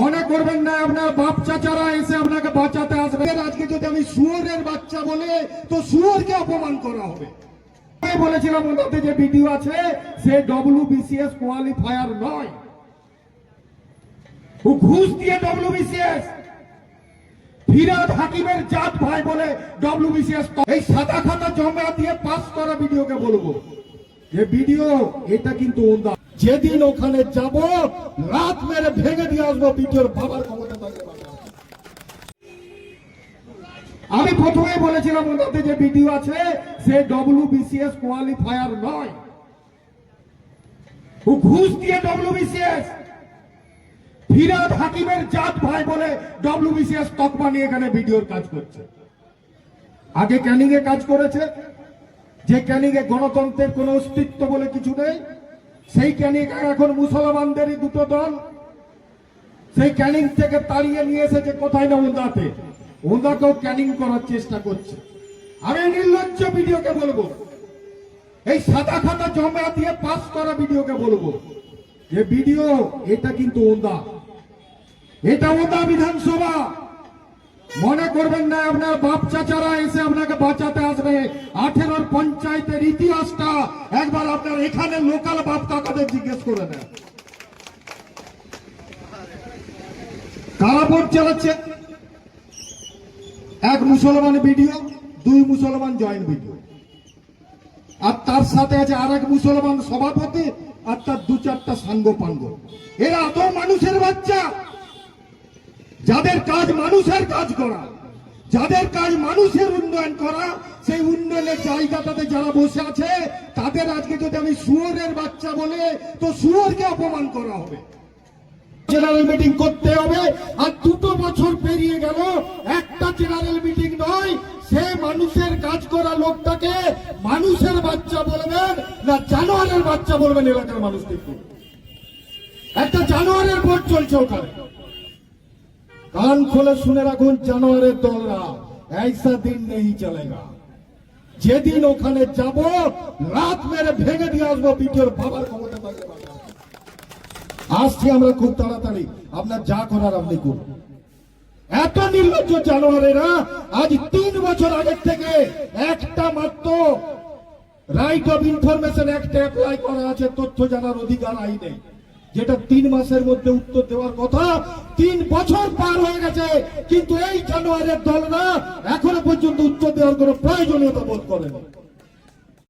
মনে করবেন না আপনার বাপ চাচারা এসে আপনাকে বাঁচাতে আসবে। আজকে যদি আমি শুয়োরের বাচ্চা বলে, তো শুয়োরকে অপমান করা হবে। বলেছিলাম ওনাতে যে ভিডিও আছে, সে ডব্লিউ বিসিএস কোয়ালিফায়ার নয়। ও ঘুষ দিয়ে ডব্লিউ বিসিএস ফিরাদ হাকিমের জাত ভাই বলে ডব্লিউ বিসিএস এই সাদা খাতা জমা দিয়ে পাস করা ভিডিওকে বলব? যে ভিডিও, এটা কিন্তু যেদিন ওখানে যাব, রাত মেরে ভেঙে দিয়ে আসব ভিডিওর বাবার আমি প্রথমে বলেছিলাম ওনাতে যে ভিডিও আছে, সে ডব্লিউ বিসিএস কোয়ালিফায়ার নয়। ও ঘুষ দিয়ে ডব্লিউ বিসিএস ফিরাদ হাকিমের জাত ভাই বলে ডব্লিউ বিসিএস তকমা নিয়ে এখানে ভিডিওর কাজ করছে। আগে ক্যানিং এ কাজ করেছে যে ক্যানিং এ গণতন্ত্রের কোনো অস্তিত্ব বলে কিছু নেই, সেই ক্যানিং এখন মুসলমানদেরই দুটো দল। সেই ক্যানিং থেকে তাড়িয়ে নিয়ে এসেছে কোথায় না উন্দাতে উন্দাকেও ক্যানিং করার চেষ্টা করছে। আমি নির্লজ্জ ভিডিওকে বলব। এই সাদা খাতা জমা দিয়ে পাস করা ভিডিওকে বলব। যে ভিডিও, এটা কিন্তু ওন্দা এটা ওন্দা বিধানসভা। মনে করবেন না, আপনার বাপ চাচারা এসে আপনাকে বাঁচাতে আসবে। আঠেরোর পঞ্চায়েতের ইতিহাসটা একবার আপনার এখানে লোকাল বাপ কাকাদের জিজ্ঞেস করে নেন। কারা ভোট চালাচ্ছে? এক মুসলমান ভিডিও দুই মুসলমান জয়েন্ট ভিডিও আর তার সাথে আছে আর এক মুসলমান সভাপতি, আর তার দু চারটা সাঙ্গ পাঙ্গ এরা এত মানুষের বাচ্চা? যাদের কাজ মানুষের কাজ করা, যাদের কাজ মানুষের উন্নয়ন করা, সেই উন্নয়নের জায়গাটাতে যারা বসে আছে, তাদের আজকে যদি আমি শুয়োরের বাচ্চা বলে, তো শুয়োরকে অপমান করা হবে। জেনারেল মিটিং করতে হবে, আর দুটো বছর পেরিয়ে গেল, একটা জেনারেল মিটিং নয়, সে মানুষের কাজ করা লোকটাকে মানুষের বাচ্চা বলবেন, না জানোয়ারের বাচ্চা বলবেন এলাকার মানুষকে একটা জানোয়ারের ভোট চলছে ওখানে। কান খোলে শুনে রাখুন জানোয়ারের দলরা ऐसा দিন নেই চলেগা। যেদিন ওখানে যাব, রাত মেরে ভেঙে দিয়ে আসব পিঠের বাবার ক্ষমতা আসছি আমরা খুব তাড়াতাড়ি, আপনার যা করার আপনি করুন। এত নির্লজ্জ জানোয়ারেরা, আজ তিন বছর আগের থেকে একটা মাত্র রাইট অফ ইনফরমেশন একটা অ্যাপ্লাই করা আছে, তথ্য জানার অধিকার আইনে। যেটা তিন মাসের মধ্যে উত্তর দেওয়ার কথা, তিন বছর পার হয়ে গেছে, কিন্তু এই জানুয়ারের দলরা এখনও পর্যন্ত উত্তর দেওয়ার কোনো প্রয়োজনীয়তা বোধ করেনি।